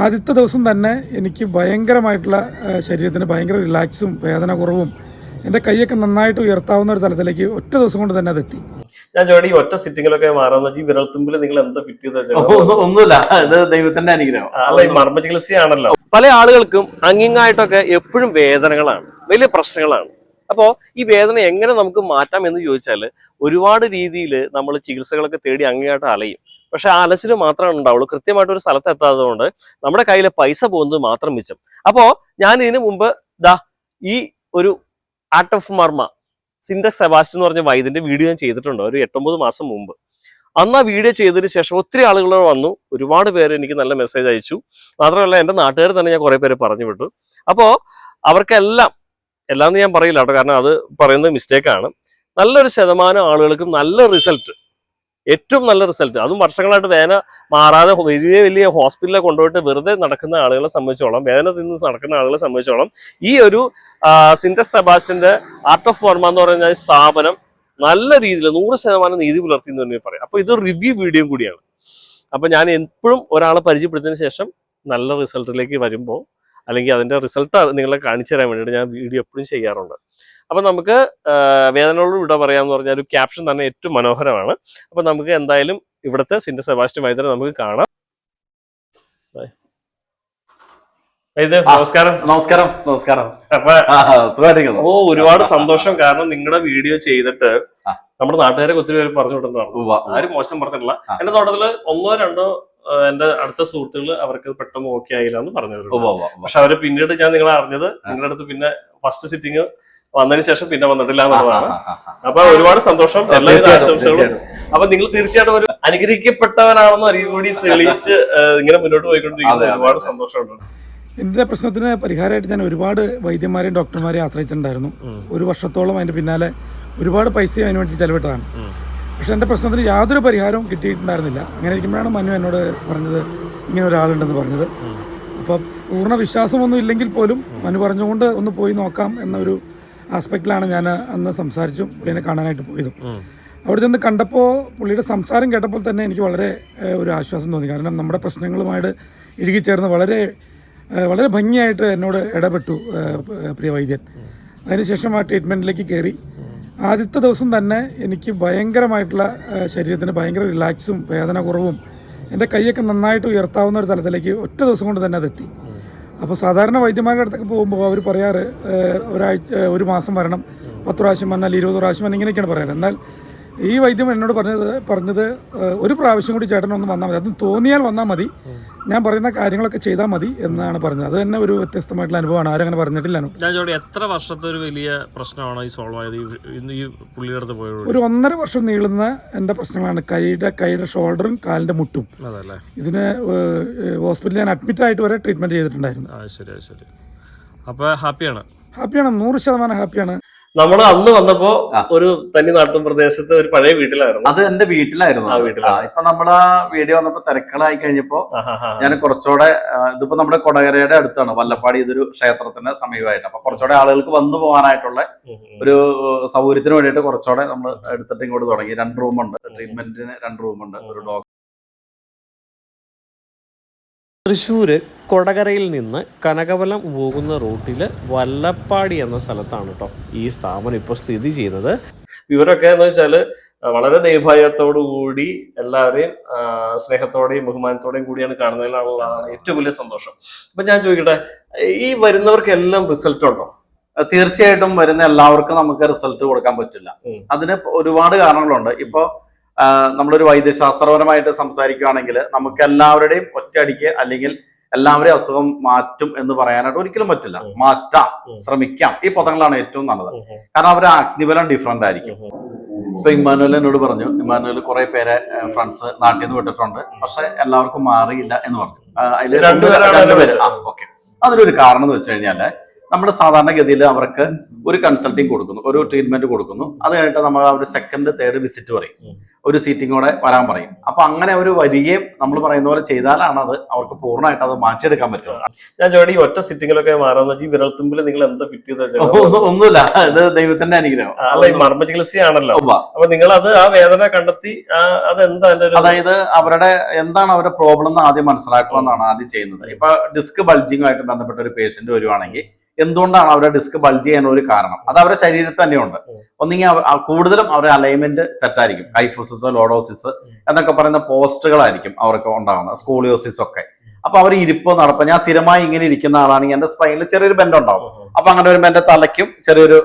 ആദ്യത്തെ ദിവസം തന്നെ എനിക്ക് ഭയങ്കരമായിട്ടുള്ള ശരീരത്തിന് ഭയങ്കര റിലാക്സും വേദന കുറവും എന്റെ കൈയൊക്കെ നന്നായിട്ട് ഉയർത്താവുന്ന ഒരു തലത്തിലേക്ക് ഒറ്റ ദിവസം കൊണ്ട് തന്നെ അതെത്തി. ഞാൻ ജോഡി ഒറ്റ സിറ്റിങ്ങിലൊക്കെ മാറാന്ന് വെച്ചാൽ ഈ വിരൽത്തുമ്പിൽ നിങ്ങൾ എന്താ ഫിറ്റ് ചെയ്ത് ഒന്നുമില്ല. ഇത് ദൈവത്തിന്റെ അനുഗ്രഹം. അല്ല ഈ മർമ്മ ചികിത്സയാണല്ലോ പല ആളുകൾക്കും അങ്ങിങ്ങായിട്ടൊക്കെ എപ്പോഴും വേദനകളാണ് വലിയ പ്രശ്നങ്ങളാണ്. അപ്പോ ഈ വേദന എങ്ങനെ നമുക്ക് മാറ്റാം എന്ന് ചോദിച്ചാൽ ഒരുപാട് രീതിയിൽ നമ്മൾ ചികിത്സകളൊക്കെ തേടി അങ്ങിങ്ങായിട്ട് അലയും. പക്ഷെ ആ അലച്ചിൽ മാത്രമേ ഉണ്ടാവുള്ളൂ. കൃത്യമായിട്ട് ഒരു സ്ഥലത്ത് എത്താത്തത് കൊണ്ട് നമ്മുടെ കയ്യിലെ പൈസ പോകുന്നത് മാത്രം മിച്ചം. അപ്പോ ഞാൻ ഇതിനു മുമ്പ് ദാ ഈ ഒരു ആർട്ട് ഓഫ് മർമ്മ സിൻഡക്സ് സെബാസ്റ്റ് എന്ന് പറഞ്ഞ വൈദ്യന്റെ വീഡിയോ ഞാൻ ചെയ്തിട്ടുണ്ട് ഒരു എട്ടൊമ്പത് മാസം മുമ്പ്. അന്ന് ആ വീഡിയോ ചെയ്തതിന് ശേഷം ഒത്തിരി ആളുകൾ വന്നു ഒരുപാട് പേര് എനിക്ക് നല്ല മെസ്സേജ് അയച്ചു. മാത്രമല്ല എന്റെ നാട്ടുകാർ തന്നെ ഞാൻ കുറേ പേര് പറഞ്ഞു വിട്ടു. അപ്പോൾ അവർക്കെല്ലാം എല്ലാം ഞാൻ പറയില്ല കേട്ടോ കാരണം അത് പറയുന്നത് മിസ്റ്റേക്കാണ് നല്ലൊരു ശതമാനം ആളുകൾക്കും നല്ല റിസൾട്ട് ഏറ്റവും നല്ല റിസൾട്ട് അതും വർഷങ്ങളായിട്ട് വേദന മാറാതെ വലിയ വലിയ ഹോസ്പിറ്റലിൽ കൊണ്ടുപോയിട്ട് വെറുതെ നടക്കുന്ന ആളുകളെ സംബന്ധിച്ചോളം വേദന തിന്ന് നടക്കുന്ന ആളുകളെ സംബന്ധിച്ചോളം ഈ ഒരു സിന്റസ് സെബാസ്റ്റിന്റെ ആർട്ട് ഓഫ് വർമ്മ എന്ന് പറയുന്ന സ്ഥാപനം നല്ല രീതിയിൽ നൂറ് ശതമാനം നീതി പുലർത്തി എന്ന് തന്നെ പറയാം. അപ്പൊ ഇത് റിവ്യൂ വീഡിയോ കൂടിയാണ്. അപ്പൊ ഞാൻ എപ്പോഴും ഒരാളെ പരിചയപ്പെടുത്തിയതിന് ശേഷം നല്ല റിസൾട്ടിലേക്ക് വരുമ്പോൾ അല്ലെങ്കിൽ അതിന്റെ റിസൾട്ട് നിങ്ങളെ കാണിച്ചു തരാൻ വേണ്ടിയിട്ട് ഞാൻ വീഡിയോ എപ്പോഴും ചെയ്യാറുണ്ട്. അപ്പൊ നമുക്ക് വേദനയോട് പറയാം പറയാന്ന് പറഞ്ഞ ഒരു ക്യാപ്ഷൻ തന്നെ ഏറ്റവും മനോഹരമാണ്. അപ്പൊ നമുക്ക് എന്തായാലും ഇവിടുത്തെ സിന്റെ സെബാസ്റ്റ്യൻ വൈദ്യരെ നമുക്ക് കാണാം. വൈദ്യ നമസ്കാരം. നമസ്കാരം നമസ്കാരം. ഓ ഒരുപാട് സന്തോഷം. കാരണം നിങ്ങളുടെ വീഡിയോ ചെയ്തിട്ട് നമ്മുടെ നാട്ടുകാരെ ഒത്തിരി പേര് പറഞ്ഞു വിട്ടുന്നതാണ് ഉവ്വ. ആരും മോശം പറഞ്ഞിട്ടില്ല. എന്റെ തോട്ടത്തിൽ ഒന്നോ രണ്ടോ എന്റെ അടുത്ത സുഹൃത്തുക്കൾ അവർക്ക് പെട്ടെന്ന് ഓക്കെ ആയില്ല എന്ന് പറഞ്ഞു. പക്ഷെ അവർ പിന്നീട് ഞാൻ നിങ്ങളെ അറിഞ്ഞത് നിങ്ങളുടെ അടുത്ത് പിന്നെ ഫസ്റ്റ് സിറ്റിംഗ് വന്നതിന് ശേഷം പിന്നെ വന്നിട്ടില്ല എന്നുള്ളതാണ്. അപ്പൊ ഒരുപാട് സന്തോഷം. എല്ലാവിധ തീർച്ചയായിട്ടും, ആശംസകളും. അപ്പൊ നിങ്ങൾ തീർച്ചയായിട്ടും ഒരു അനുഗ്രഹിക്കപ്പെട്ടവരാണെന്ന് അറിയും കൂടി തെളിയിച്ച് ഇങ്ങനെ മുന്നോട്ട് പോയിക്കൊണ്ടിരിക്കുന്നത് ഒരുപാട്. സന്തോഷമുണ്ട്. എന്റെ പ്രശ്നത്തിന് പരിഹാരമായിട്ട് ഞാൻ ഒരുപാട് വൈദ്യന്മാരെയും ഡോക്ടർമാരെയും ആശ്രയിച്ചിട്ടുണ്ടായിരുന്നു. ഒരു വർഷത്തോളം അതിന്റെ പിന്നാലെ ഒരുപാട് പൈസയും അതിന് വേണ്ടി ചെലവിട്ടതാണ്. പക്ഷെ എന്റെ പ്രശ്നത്തിന് യാതൊരു പരിഹാരവും കിട്ടിയിട്ടുണ്ടായിരുന്നില്ല. അങ്ങനെ ഇരിക്കുമ്പോഴാണ് മനു എന്നോട് പറഞ്ഞത് ഇങ്ങനെ ഒരാളുണ്ടെന്ന് പറഞ്ഞത്. അപ്പൊ അപ്പോൾ പൂർണ വിശ്വാസമൊന്നും ഇല്ലെങ്കിൽ പോലും മനു പറഞ്ഞുകൊണ്ട് ഒന്ന് പോയി നോക്കാം എന്നൊരു ആസ്പെക്റ്റിലാണ് ഞാൻ അന്ന് സംസാരിച്ചു പുള്ളിനെ കാണാനായിട്ട് പോയതും. അവിടെ ചെന്ന് കണ്ടപ്പോൾ പുള്ളിയുടെ സംസാരം കേട്ടപ്പോൾ തന്നെ എനിക്ക് വളരെ ഒരു ആശ്വാസം തോന്നി. കാരണം നമ്മുടെ പ്രശ്നങ്ങളുമായിട്ട് ഇഴുകിച്ചേർന്ന് വളരെ വളരെ ഭംഗിയായിട്ട് എന്നോട് ഇടപെട്ടു പ്രിയ വൈദ്യൻ. അതിനുശേഷം ആ ട്രീറ്റ്മെന്റിലേക്ക് കയറി. ആദ്യത്തെ ദിവസം തന്നെ എനിക്ക് ഭയങ്കരമായിട്ടുള്ള ശരീരത്തിന് ഭയങ്കര റിലാക്സും വേദന കുറവും എന്റെ കൈയൊക്കെ നന്നായിട്ട് ഉയർത്താവുന്ന ഒരു തലത്തിലേക്ക് ഒറ്റ ദിവസം കൊണ്ട് തന്നെ അതെത്തി. അപ്പോൾ സാധാരണ വൈദ്യന്മാരുടെ അടുത്തൊക്കെ പോകുമ്പോൾ അവർ പറയാറ് ഒരാഴ്ച ഒരു മാസം വരണം. പത്ത് പ്രാവശ്യം വന്നാൽ ഇരുപത് പ്രാവശ്യം വന്നാൽ ഇങ്ങനെയൊക്കെയാണ് പറയാറ്. എന്നാൽ ഈ വൈദ്യം എന്നോട് പറഞ്ഞത് പറഞ്ഞത് ഒരു പ്രാവശ്യം കൂടി ചേട്ടൻ ഒന്ന് വന്നാൽ മതി. അത് തോന്നിയാൽ വന്നാൽ മതി. ഞാൻ പറയുന്ന കാര്യങ്ങളൊക്കെ ചെയ്താൽ മതി എന്നാണ് പറഞ്ഞത്. അത് തന്നെ ഒരു വ്യത്യസ്തമായിട്ടുള്ള അനുഭവമാണ്. ആരും അങ്ങനെ പറഞ്ഞിട്ടില്ല ഞാൻ എത്ര വർഷത്തെ ഒരു വലിയ പ്രശ്നമാണ് ഈ സോൾവ് ആയത്? ഈ- ഈ പുള്ളിയുടെ അടുത്ത് പോയത് ഒരു ഒന്നര വർഷം നീളുന്ന എന്റെ പ്രശ്നങ്ങളാണ്. കൈയുടെ കൈയുടെ ഷോൾഡറും കാലിന്റെ മുട്ടും. ഇതിന് ഹോസ്പിറ്റലിൽ ഞാൻ അഡ്മിറ്റ് ആയിട്ട് വരെ ട്രീറ്റ്മെന്റ് ചെയ്തിട്ടുണ്ടായിരുന്നു. ശരി ശരി. അപ്പോൾ ഹാപ്പിയാണ് ഹാപ്പിയാണ് നൂറ് ശതമാനം ഹാപ്പിയാണ് നമ്മൾ അന്ന് വന്നപ്പോ ഒരു തനി നാട്ടും പ്രദേശത്ത് ഒരു പഴയ വീട്ടിലായിരുന്നു. അത് എന്റെ വീട്ടിലായിരുന്നു. ഇപ്പൊ നമ്മൾ വീഡിയോ വന്നപ്പോ തിരക്കളായി കഴിഞ്ഞപ്പോ ഞാൻ കുറച്ചുകൂടെ ഇതിപ്പോ നമ്മുടെ കൊടകരയുടെ അടുത്താണ്. വല്ലപ്പാടി ഇതൊരു ക്ഷേത്രത്തിന്റെ സമീപമായിട്ട്. അപ്പൊ കുറച്ചുകൂടെ ആളുകൾക്ക് വന്നു പോകാനായിട്ടുള്ള. ഒരു സൗകര്യത്തിന് വേണ്ടിയിട്ട് കുറച്ചുകൂടെ നമ്മൾ എടുത്തിട്ട് ഇങ്ങോട്ട് തുടങ്ങി. രണ്ട് റൂമുണ്ട്. ട്രീറ്റ്മെന്റിന് രണ്ട് റൂമുണ്ട്. ഒരു ഡോക്ടർ തൃശ്ശൂർ കൊടകരയിൽ നിന്ന് കനകവലം പോകുന്ന റൂട്ടിൽ വല്ലപ്പാടി എന്ന സ്ഥലത്താണ് കേട്ടോ ഈ സ്ഥാപനം ഇപ്പോൾ സ്ഥിതി ചെയ്യുന്നത്. ഇവരൊക്കെ എന്ന് വെച്ചാൽ വളരെ ദൈവഭയത്തോടു കൂടി എല്ലാവരെയും സ്നേഹത്തോടെയും ബഹുമാനത്തോടെയും കൂടിയാണ് കാണുന്നതിലാണ് ഏറ്റവും വലിയ സന്തോഷം. അപ്പൊ ഞാൻ ചോദിക്കട്ടെ ഈ വരുന്നവർക്കെല്ലാം റിസൾട്ട് ഉണ്ടോ? തീർച്ചയായിട്ടും വരുന്ന എല്ലാവർക്കും നമുക്ക് റിസൾട്ട് കൊടുക്കാൻ പറ്റില്ല. അതിന് ഒരുപാട് കാരണങ്ങളുണ്ട്. ഇപ്പൊ നമ്മളൊരു വൈദ്യശാസ്ത്രപരമായിട്ട് സംസാരിക്കുകയാണെങ്കിൽ നമുക്ക് എല്ലാവരുടെയും ഒറ്റയടിക്ക് അല്ലെങ്കിൽ എല്ലാവരെയും അസുഖം മാറ്റും എന്ന് പറയാനായിട്ട് ഒരിക്കലും പറ്റില്ല. മാറ്റാം ശ്രമിക്കാം. ഈ പദങ്ങളാണ് ഏറ്റവും നല്ലത്. കാരണം അവരുടെ അഗ്നിബലം ഡിഫറെന്റ് ആയിരിക്കും. ഇപ്പൊ ഇമ്മാനുവൽ എന്നോട് പറഞ്ഞു ഇമ്മാനുവൽ കുറെ പേരെ ഫ്രണ്ട്സ് നാട്ടിൽ നിന്ന് വിട്ടിട്ടുണ്ട്. പക്ഷെ എല്ലാവർക്കും മാറിയില്ല എന്ന് പറഞ്ഞു. അതിൽ രണ്ടുപേര് അതിൽ ആ ഓക്കെ. അതിലൊരു കാരണം എന്ന് വെച്ച് കഴിഞ്ഞാൽ നമ്മുടെ സാധാരണഗതിയിൽ അവർക്ക് ഒരു കൺസൾട്ടിങ് കൊടുക്കുന്നു ഒരു ട്രീറ്റ്മെന്റ് കൊടുക്കുന്നു. അത് കഴിഞ്ഞിട്ട് നമ്മൾ ആ ഒരു സെക്കൻഡ് തേർഡ് വിസിറ്റ് പറയും. ഒരു സീറ്റിങ്ങോടെ വരാൻ പറയും. അപ്പൊ അങ്ങനെ ഒരു വരികയും നമ്മൾ പറയുന്ന പോലെ ചെയ്താലാണ് അത് അവർക്ക് പൂർണമായിട്ട് അത് മാറ്റിയെടുക്കാൻ പറ്റുള്ളൂ. ഞാൻ ഈ ഒറ്റ സിറ്റിങ്ങിലൊക്കെ മാറാന്ന് വെച്ചാൽ വിരൽത്തുമ്പിൽ നിങ്ങൾ എന്താ ഫിറ്റ് ചെയ്ത് ഒന്നുമില്ല. ഇത് ദൈവത്തിന്റെ അനുഗ്രഹം. അല്ല ഈ മർമ്മ ചികിത്സയാണല്ലോ. അപ്പൊ നിങ്ങൾ അത് ആ വേദന കണ്ടെത്തി അതിന്റെ ഒരു അതായത് അവരുടെ എന്താണ് അവരുടെ പ്രോബ്ലം എന്ന് ആദ്യം മനസ്സിലാക്കുക എന്നാണ് ആദ്യം ചെയ്യുന്നത്. ഇപ്പൊ ഡിസ്ക് ബൾജിങ്ങുമായിട്ട് ബന്ധപ്പെട്ട ഒരു പേഷ്യന്റ് വരുവാണെങ്കിൽ എന്തുകൊണ്ടാണ് അവരുടെ ഡിസ്ക് ബൾജ് ചെയ്യാൻ ഒരു കാരണം? അത് അവരുടെ ശരീരത്തിൽ തന്നെയുണ്ട്. ഒന്നെങ്കിൽ കൂടുതലും അവരുടെ അലൈൻമെന്റ് തെറ്റായിരിക്കും. കൈഫോസിസ് ലോഡോസിസ് എന്നൊക്കെ പറയുന്ന പോസ്റ്റുകളായിരിക്കും അവർക്ക് ഉണ്ടാകുന്നത് സ്കൂളിയോസിസ് ഒക്കെ. അപ്പൊ അവർ ഇരിപ്പ് നടപ്പ് ഞാൻ സ്ഥിരമായി ഇങ്ങനെ ഇരിക്കുന്ന ആളാണെങ്കിൽ എന്റെ സ്പൈനിൽ ചെറിയൊരു ബെൻഡ് ഉണ്ടാവും. അപ്പൊ അങ്ങനെ വരുമ്പോൾ എന്റെ തലയ്ക്കും ചെറിയൊരു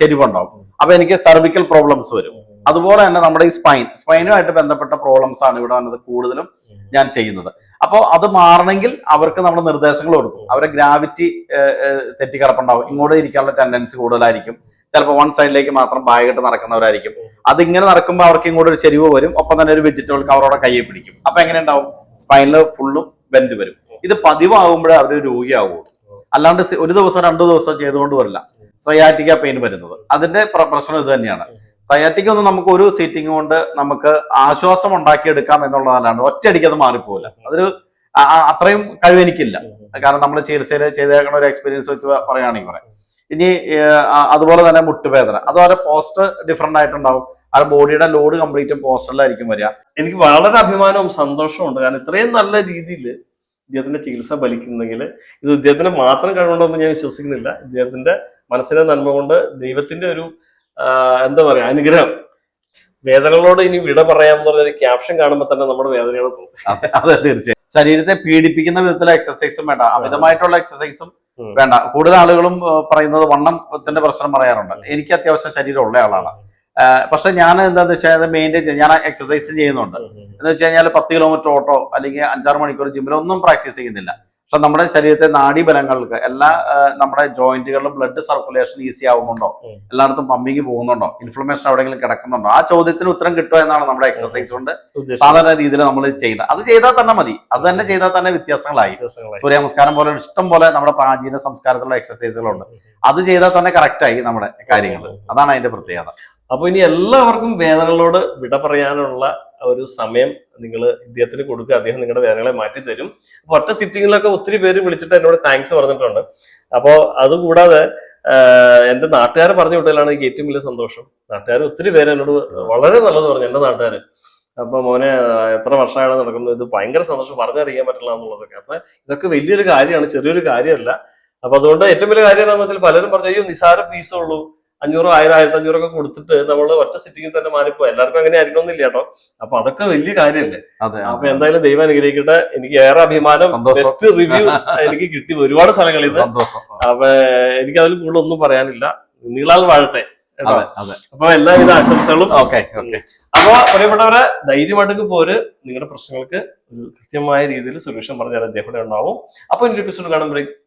ചെരിവുണ്ടാവും. അപ്പൊ എനിക്ക് സർവിക്കൽ പ്രോബ്ലംസ് വരും. അതുപോലെ തന്നെ നമ്മുടെ ഈ സ്പൈൻ സ്പൈനുമായിട്ട് ബന്ധപ്പെട്ട പ്രോബ്ലംസ് ആണ് ഇവിടെ വന്നത് കൂടുതലും ഞാൻ ചെയ്യുന്നത്. അപ്പോൾ അത് മാറണമെങ്കിൽ അവർക്ക് നമ്മൾ നിർദ്ദേശങ്ങൾ കൊടുക്കും. അവരെ ഗ്രാവിറ്റി തെറ്റിക്കിടപ്പുണ്ടാവും. ഇങ്ങോട്ട് ഇരിക്കാനുള്ള ടെൻഡൻസി കൂടുതലായിരിക്കും. ചിലപ്പോൾ വൺ സൈഡിലേക്ക് മാത്രം ബാഗിട്ട് നടക്കുന്നവരായിരിക്കും. അതിങ്ങനെ നടക്കുമ്പോൾ അവർക്ക് ഇങ്ങോട്ട് ഒരു ചെരിവ് വരും. ഒപ്പം തന്നെ ഒരു വെജിറ്റബിൾ കവറോടെ കയ്യെ പിടിക്കും. അപ്പൊ എങ്ങനെ ഉണ്ടാവും സ്പൈനിൽ ഫുള്ളും ബെൻഡ് വരും. ഇത് പതിവാകുമ്പോഴേ അവർ രോഗിയാവുള്ളൂ അല്ലാണ്ട് ഒരു ദിവസം രണ്ടു ദിവസം ചെയ്തുകൊണ്ട് വരില്ല. സയാറ്റിക്ക പെയിൻ വരുന്നത്. അതിന്റെ പ്ര- പ്രശ്നം ഇത് തന്നെയാണ്. സയാറ്റിക്ക ഒന്നും നമുക്ക് ഒരു സീറ്റിംഗ് കൊണ്ട് നമുക്ക് ആശ്വാസം ഉണ്ടാക്കിയെടുക്കാം എന്നുള്ളതല്ലാണ്ട് ഒറ്റയടിക്ക് അത് മാറിപ്പോവില്ല. അതൊരു അത്രയും കഴിവ് എനിക്കില്ല കാരണം നമ്മൾ ചികിത്സയിൽ ചെയ്തേക്കുന്ന ഒരു എക്സ്പീരിയൻസ് വെച്ച് പറയുകയാണെങ്കിൽ പറയാം. ഇനി അതുപോലെ തന്നെ മുട്ടുവേദന. അതുപോലെ പോസ്റ്റർ ഡിഫറെന്റ് ആയിട്ടുണ്ടാവും. ആ ബോഡിയുടെ ലോഡ് കംപ്ലീറ്റും പോസ്റ്ററിലായിരിക്കും വരിക. എനിക്ക് വളരെ അഭിമാനവും സന്തോഷവും ഉണ്ട്. കാരണം ഇത്രയും നല്ല രീതിയിൽ ഇദ്ദേഹത്തിന്റെ ചികിത്സ ഫലിക്കുന്നെങ്കിൽ ഇത് ഇദ്ദേഹത്തിന് മാത്രം കഴിവുണ്ടെന്ന് ഞാൻ വിശ്വസിക്കുന്നില്ല. ഇദ്ദേഹത്തിന്റെ മനസ്സിന്റെ നന്മ കൊണ്ട് ദൈവത്തിന്റെ ഒരു എന്താ പറയാ അനുഗ്രഹം. വേദനകളോട് ഇനി വിട പറയാമെന്ന് പറഞ്ഞൊരു ക്യാപ്ഷൻ കാണുമ്പോൾ തന്നെ നമ്മുടെ വേദനകൾ പോകും. അതെ തീർച്ചയായും. ശരീരത്തെ പീഡിപ്പിക്കുന്ന വിധത്തിലുള്ള എക്സസൈസും വേണ്ട. അമിതമായിട്ടുള്ള എക്സസൈസും വേണ്ട. കൂടുതൽ ആളുകളും പറയുന്നത് വണ്ണത്തിന്റെ പ്രശ്നം പറയാറുണ്ട്. എനിക്ക് അത്യാവശ്യം ശരീരം ഉള്ള ആളാണ്. പക്ഷെ ഞാൻ എന്താന്ന് വെച്ചാൽ മെയിന്റെയിൻ ചെയ്യും. ഞാൻ എക്സസൈസ് ചെയ്യുന്നുണ്ട്. എന്ന് വെച്ച് കഴിഞ്ഞാൽ പത്ത് കിലോമീറ്റർ ഓട്ടോ അല്ലെങ്കിൽ അഞ്ചാറ് മണിക്കൂർ ജിമ്മിലൊന്നും പ്രാക്ടീസ് ചെയ്യുന്നില്ല. പക്ഷെ നമ്മുടെ ശരീരത്തെ നാഡീബലങ്ങൾക്ക് എല്ലാ നമ്മുടെ ജോയിന്റുകളിലും ബ്ലഡ് സർക്കുലേഷൻ ഈസി ആവുന്നുണ്ടോ. എല്ലായിടത്തും പമ്പിങ് പോകുന്നുണ്ടോ? ഇൻഫ്ലമേഷൻ എവിടെയെങ്കിലും കിടക്കുന്നുണ്ടോ? ആ ചോദ്യത്തിന് ഉത്തരം കിട്ടുക എന്നാണ് നമ്മുടെ എക്സസൈസ് കൊണ്ട് സാധാരണ രീതിയിൽ നമ്മൾ ചെയ്യേണ്ടത് അത് ചെയ്താൽ തന്നെ മതി. അത് തന്നെ ചെയ്താൽ തന്നെ വ്യത്യാസങ്ങളായി. സൂര്യ നമസ്കാരം പോലെ ഇഷ്ടം പോലെ നമ്മുടെ പ്രാചീന സംസ്കാരത്തിലുള്ള എക്സസൈസുകളുണ്ട് അത് ചെയ്താൽ തന്നെ കറക്റ്റായി ആയി നമ്മുടെ കാര്യങ്ങൾ. അതാണ് അതിന്റെ പ്രത്യേകത. അപ്പൊ ഇനി എല്ലാവർക്കും വേദനകളോട് വിട പറയാനുള്ള ഒരു സമയം നിങ്ങൾ ഇദ്ദേഹത്തിന് കൊടുക്കുക. അദ്ദേഹം നിങ്ങളുടെ വേദനകളെ മാറ്റി തരും അപ്പൊ ഒറ്റ സിറ്റിങ്ങിലൊക്കെ ഒത്തിരി പേര് വിളിച്ചിട്ട് എന്നോട് താങ്ക്സ് പറഞ്ഞിട്ടുണ്ട്. അപ്പോ അതുകൂടാതെ എന്റെ നാട്ടുകാർ പറഞ്ഞു വിട്ടതിലാണ് എനിക്ക് ഏറ്റവും വലിയ സന്തോഷം. നാട്ടുകാർ ഒത്തിരി പേര് എന്നോട് വളരെ നല്ലത് പറഞ്ഞു എന്റെ നാട്ടുകാർ അപ്പൊ മോനെ എത്ര വർഷമാണ് നടക്കുന്നത് ഇത് ഭയങ്കര സന്തോഷം. പറഞ്ഞറിയാൻ പറ്റില്ല എന്നുള്ളതൊക്കെ. അപ്പൊ ഇതൊക്കെ വലിയൊരു കാര്യമാണ് ചെറിയൊരു കാര്യമല്ല. അപ്പൊ അതുകൊണ്ട് ഏറ്റവും വലിയ കാര്യം എന്താണെന്ന് വെച്ചാൽ പലരും പറഞ്ഞു അയ്യോ നിസാര ഫീസേ ഉള്ളൂ. അഞ്ഞൂറോ ആയിരം ആയിരത്തി അഞ്ഞൂറൊക്കെ കൊടുത്തിട്ട് നമ്മൾ ഒറ്റ സിറ്റിങ്ങിൽ തന്നെ മാറിപ്പോ എല്ലാവർക്കും അങ്ങനെ ആയിരിക്കണമെന്നില്ല കേട്ടോ. അപ്പൊ അതൊക്കെ വലിയ കാര്യമല്ലേ? അതെ അപ്പൊ എന്തായാലും ദൈവം അനുഗ്രഹിക്കട്ടെ. എനിക്ക് ഏറെ അഭിമാനം. ബെസ്റ്റ് റിവ്യൂ എനിക്ക് കിട്ടി ഒരുപാട് സ്ഥലങ്ങളിൽ നിന്ന്. അപ്പൊ എനിക്ക് അതിൽ കൂടുതൽ ഒന്നും പറയാനില്ല. നീളാൽ വാഴട്ടെ അപ്പൊ എല്ലാവിധ ആശംസകളും. Okay okay. അപ്പൊ പ്രിയപ്പെട്ടവരെ ധൈര്യമായിട്ട് പോര്. നിങ്ങളുടെ പ്രശ്നങ്ങൾക്ക് ഒരു കൃത്യമായ രീതിയിൽ സൊല്യൂഷൻ പറഞ്ഞാൽ അദ്ദേഹം ഉണ്ടാവും. അപ്പൊ ഒരു എപ്പിസോഡ് കാണുമ്പോഴേക്കും